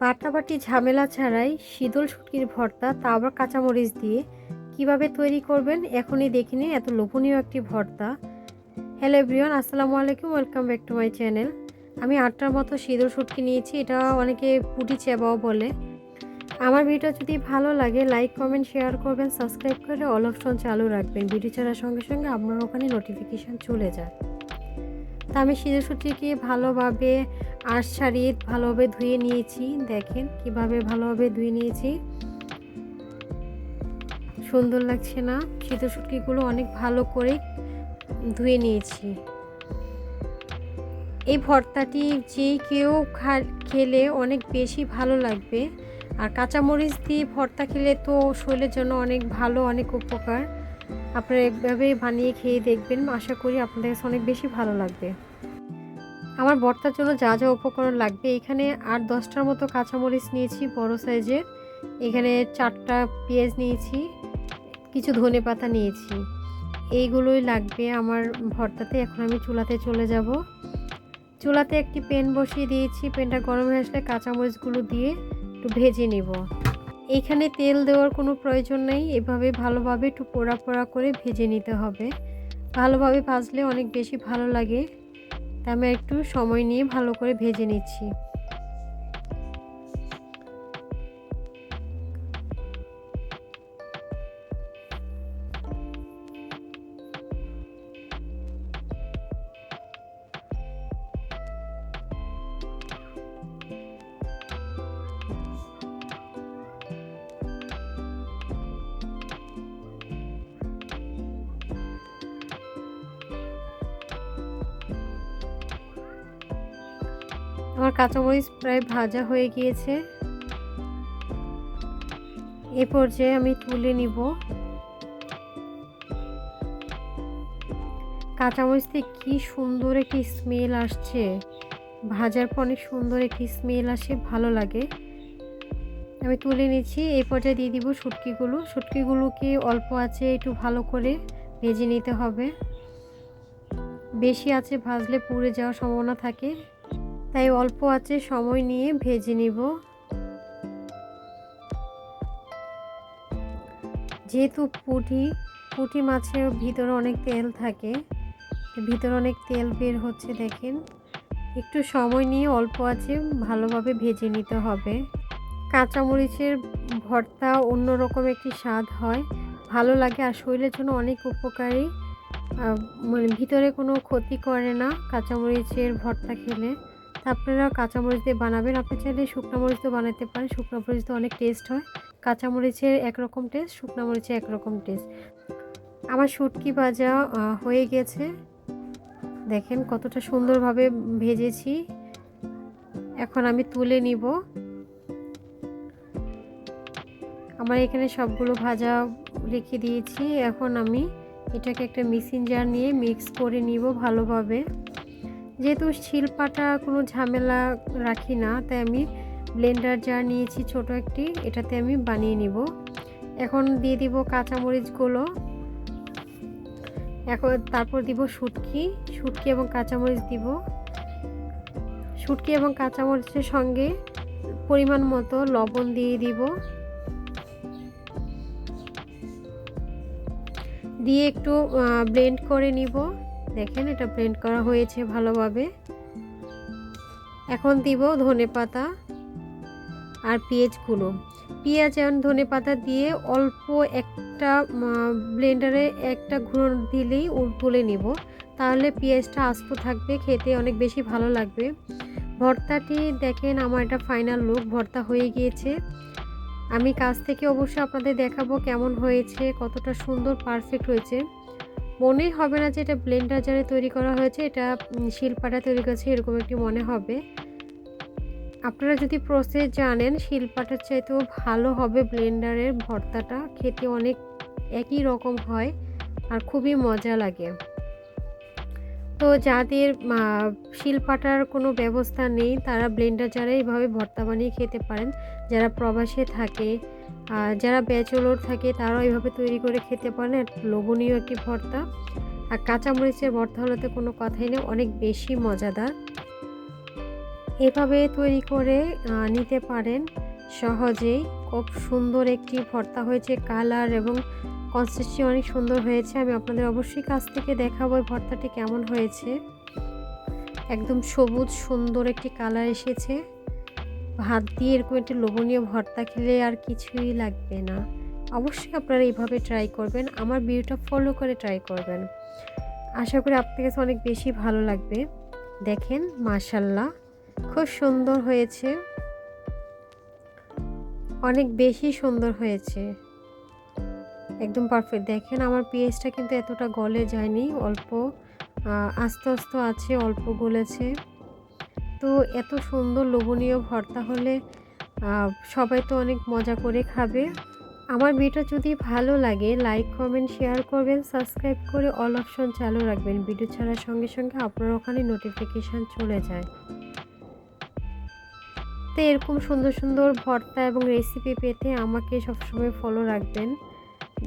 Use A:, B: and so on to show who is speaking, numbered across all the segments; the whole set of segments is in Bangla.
A: বাটাবাটি ঝামেলা ছাড়াই শীতল শুটকির ভর্তা তা আবার কাঁচামরিচ দিয়ে কীভাবে তৈরি করবেন এখনই দেখে নিন এত লোভনীয় একটি ভর্তা। হ্যালো এভরিওয়ান, আসসালামু আলাইকুম, welcome back to my channel. আমি আটটার মতো শীতল শুটকি নিয়েছি, এটা অনেকে পুটি চেবাও বলে। আমার ভিডিও যদি ভালো লাগে, লাইক, কমেন্ট, শেয়ার করবেন, সাবস্ক্রাইব করে অল অপশন চালু রাখবেন। ভিডিও ছাড়ার সঙ্গে সঙ্গে আপনার ওখানে নোটিফিকেশান চলে যায়। তা আমি শুটকিকে ভালোভাবে আঁশ ছাড়িয়ে ভালোভাবে ধুয়ে নিয়েছি। দেখেন কীভাবে ভালোভাবে ধুয়ে নিয়েছি। সুন্দর লাগছে না? শীতল শুটকিগুলো অনেক ভালো করে ধুয়ে নিয়েছি। এই ভর্তাটি যে কেউ খেলে অনেক বেশি ভালো লাগবে। আর কাঁচামরিচ দিয়ে ভর্তা খেলে তো শরীরের জন্য অনেক ভালো, অনেক উপকার। আপনারা এভাবে বানিয়ে খেয়ে দেখবেন। আশা করি আপনাদের কাছে অনেক বেশি ভালো লাগবে। আমার ভর্তার জন্য যা যা উপকরণ লাগবে, এখানে আট দশটার মতো কাঁচামরিচ নিয়েছি, বড় সাইজের। এখানে চারটা পেঁয়াজ নিয়েছি, কিছু ধনে পাতা নিয়েছি। এইগুলোই লাগবে আমার ভর্তাতে। এখন আমি চুলাতে চলে যাব। চুলাতে একটি পেন বসিয়ে দিয়েছি। পেনটা গরম হয়ে আসলে কাঁচামরিচগুলো দিয়ে একটু ভেজে নিব। এইখানে তেল দেওয়ার কোনো প্রয়োজন নেই। এভাবে ভালোভাবে একটু পোড়া পোড়া করে ভেজে নিতে হবে। ভালোভাবে ভাজলে অনেক বেশি ভালো লাগে। তাই আমি একটু সময় নিয়ে ভালো করে ভেজে নিচ্ছি। আমার কাঁচামরিচ প্রায় ভাজা হয়ে গিয়েছে। এ পর্যায়ে আমি তুলে নিব। কাঁচামরিচ থেকে কি সুন্দর একটি স্মেল আসছে। ভাজার পর অনেক সুন্দর একটি স্মেল আসে, ভালো লাগে। আমি তুলে নিচ্ছি এই পর্যায়ে দিয়ে দিব শুটকিগুলো। শুটকিগুলোকে অল্প আছে, একটু ভালো করে ভেজে নিতে হবে। বেশি আছে, ভাজলে পুড়ে যাওয়ার সম্ভাবনা থাকে। তাই অল্প আছে, সময় নিয়ে ভেজে নিব। যেহেতু পুঁটি পুঁটি মাছের ভিতরে অনেক তেল থাকে, ভিতরে অনেক তেল বের হচ্ছে দেখেন। একটু সময় নিয়ে অল্প আছে, ভালোভাবে ভেজে নিতে হবে। কাঁচামরিচের ভর্তা অন্যরকম একটি স্বাদ হয়, ভালো লাগে আর শরীরের জন্য অনেক উপকারী। মানে ভিতরে কোনো ক্ষতি করে না কাঁচামরিচের ভর্তা খেলে। আপনারা কাঁচামরিচ দিয়ে বানাবেন। আপনি চাইলে শুকনো মরিচ দিয়ে বানাতে পারেন। শুকনো মরিচ তো অনেক টেস্ট হয়। কাঁচামরিচের একরকম টেস্ট শুকনো মরিচের একরকম টেস্ট আমার শুটকি ভাজা হয়ে গেছে। দেখেন কতটা সুন্দরভাবে ভেজেছি। এখন আমি তুলে নিব। আমার এখানে সবগুলো ভাজা রেখে দিয়েছি। এখন আমি এটাকে একটা মিক্সিং জার নিয়ে মিক্স করে নিব ভালোভাবে। যেহেতু শিলপাটা কোনো ঝামেলা রাখি না, তাই আমি ব্লেন্ডার জার নিয়েছি ছোট একটি, এটাতে আমি বানিয়ে নিব। এখন দিয়ে দিব কাঁচামরিচগুলো। এখন তারপর দিব শুটকি শুটকি এবং কাঁচামরিচ দিব। শুটকি এবং কাঁচামরিচের সঙ্গে পরিমাণ মতো লবণ দিয়ে দিব। দিয়ে একটু ব্লেন্ড করে নিব। দেখেন, এটা ব্লেন্ড করা হয়েছে ভালোভাবে। এখন দিব ধনে পাতা আর পেঁয়াজগুলো পেঁয়াজ এবং ধনে পাতা দিয়ে অল্প একটা ব্লেন্ডারে একটা ঘুরন দিলেই তুলে নিব। তাহলে পেঁয়াজটা আস্ত থাকবে, খেতে অনেক বেশি ভালো লাগবে। ভর্তাটি দেখেন, আমার এটা ফাইনাল লুক ভর্তা হয়ে গিয়েছে। আমি কাছ থেকে অবশ্যই আপনাদের দেখাবো কেমন হয়েছে, কতটা সুন্দর পারফেক্ট হয়েছে। মনেই হবে না যে এটা ব্লেন্ডার জারে তৈরি করা হয়েছে, এটা শিলপাটা তৈরি করেছে, এরকম একটি মনে হবে। আপনারা যদি প্রসেস জানেন, শিলপাটার চাইতেও ভালো হবে ব্লেন্ডারের ভর্তাটা, খেতে অনেক একই রকম হয় আর খুবই মজা লাগে। তো যাদের শিলপাটার কোনো ব্যবস্থা নেই, তারা ব্লেন্ডার জারে এইভাবে ভর্তা বানিয়ে খেতে পারেন। যারা প্রবাসে থাকে আর যারা ব্যাচলর থাকে তারাও এইভাবে তৈরি করে খেতে পারেন। লোভনীয় একটি ভর্তা। আর কাঁচামরিচের ভর্তা হলে তো কোনো কথাই নেই, অনেক বেশি মজাদার। এভাবে তৈরি করে নিতে পারেন সহজেই। খুব সুন্দর একটি ভর্তা হয়েছে, কালার এবং কনসিস্টেন্সি অনেক সুন্দর হয়েছে। আমি আপনাদের অবশ্যই কাছ থেকে দেখাবো এই ভর্তাটি কেমন হয়েছে। একদম সবুজ সুন্দর একটি কালার এসেছে। ভাত দিয়ে এরকম একটি লোভনীয় ভর্তা খেলে আর কিছুই লাগবে না। অবশ্যই আপনারা এইভাবে ট্রাই করবেন। আমার ভিডিওটা ফলো করে ট্রাই করবেন। আশা করি আপনার কাছে অনেক বেশি ভালো লাগবে। দেখেন মাশাল্লাহ খুব সুন্দর হয়েছে। অনেক বেশি সুন্দর হয়েছে। একদম পারফেক্ট দেখেন, আমার পেঁয়াজটা কিন্তু এতটা গলে যায়নি। অল্প আস্তে আস্তে আছে, অল্প গলেছে। তো এত সুন্দর লোভনীয় ভর্তা হলে সবাই তো অনেক মজা করে খাবে। আমার ভিডিও যদি ভালো লাগে লাইক কমেন্ট শেয়ার করবেন সাবস্ক্রাইব করে অল অপশন চালু রাখবেন। ভিডিও ছাড়ার সঙ্গে সঙ্গে আপনার ওখানে নোটিফিকেশান চলে যায়। তো এরকম সুন্দর সুন্দর ভর্তা এবং রেসিপি পেতে আমাকে সবসময় ফলো রাখবেন।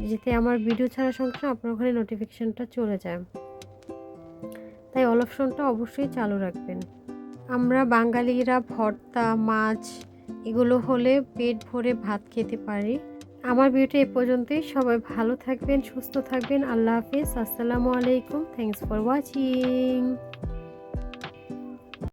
A: যাতে আমার ভিডিও ছাড়ার সঙ্গে সঙ্গে আপনার ওখানে নোটিফিকেশানটা চলে যায়। তাই অল অপশনটা অবশ্যই চালু রাখবেন। আমরা বাঙালিরা ভর্তা, মাছ এগুলো হলে পেট ভরে ভাত খেতে পারি। আমার ভিডিওটা এ পর্যন্তই। সবাই ভালো থাকবেন, সুস্থ থাকবেন। আল্লাহ হাফিজ। আসসালামু আলাইকুম। Thanks for watching